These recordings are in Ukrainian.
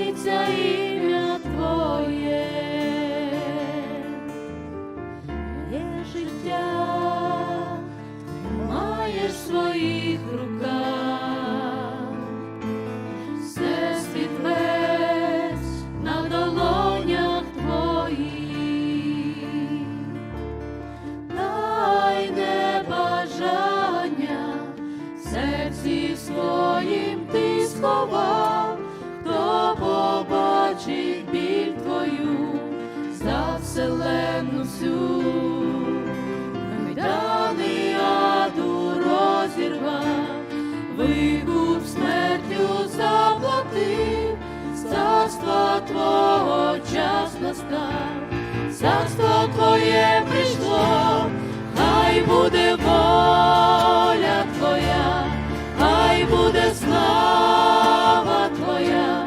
mi викуп смертю заплатив, царство Твого час настав, царство Твоє прийшло, хай буде воля Твоя, хай буде слава Твоя,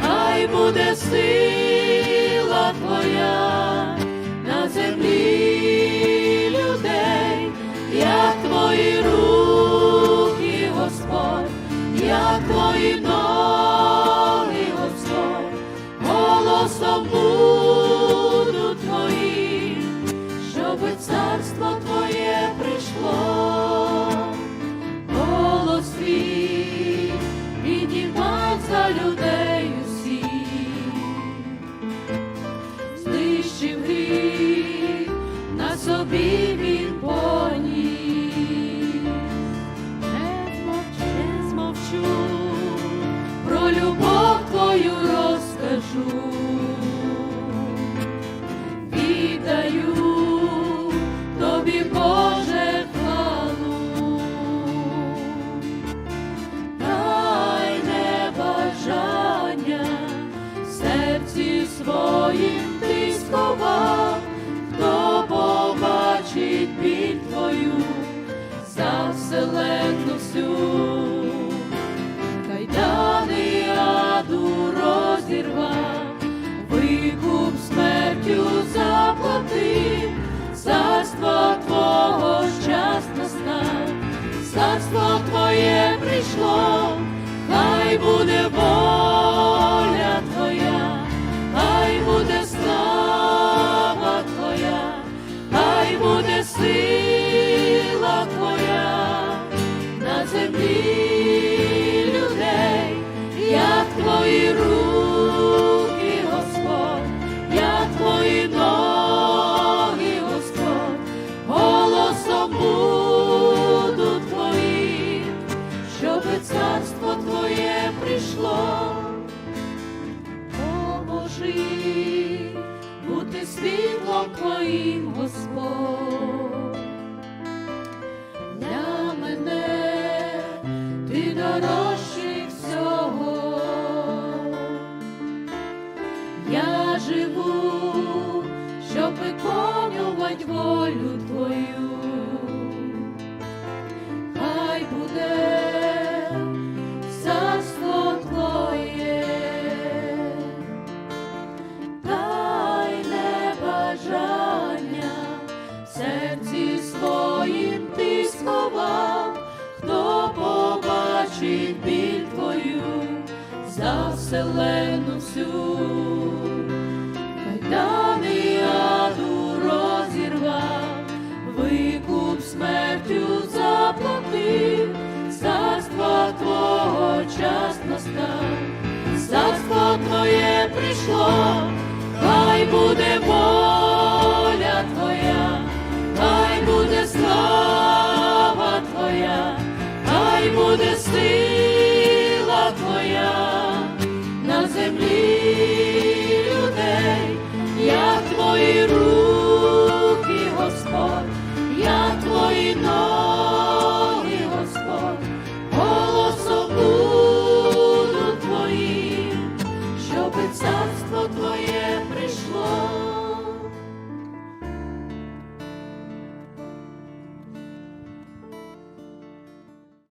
хай буде сила Твоя царство своїм ти сховав, хто побачить біль твою за вселенну всю, кайдани аду розірвав, викуп смертю заплатив, царство Твого час настав царство Твоє прийшло, буде сила Твоя на землі людей, як Твої руки, Господь, як Твої ноги, Господь, голосом буду Твоїм, щоби царство Твоє прийшло. Поможи бути світлом Твоїм, Щоб виконувати волю Твою. Хай буде царство Твоє, дай не бажання в серці своїм ти сховав, хто побачить біль Твою за всю. Царство Твоє прийшло, хай буде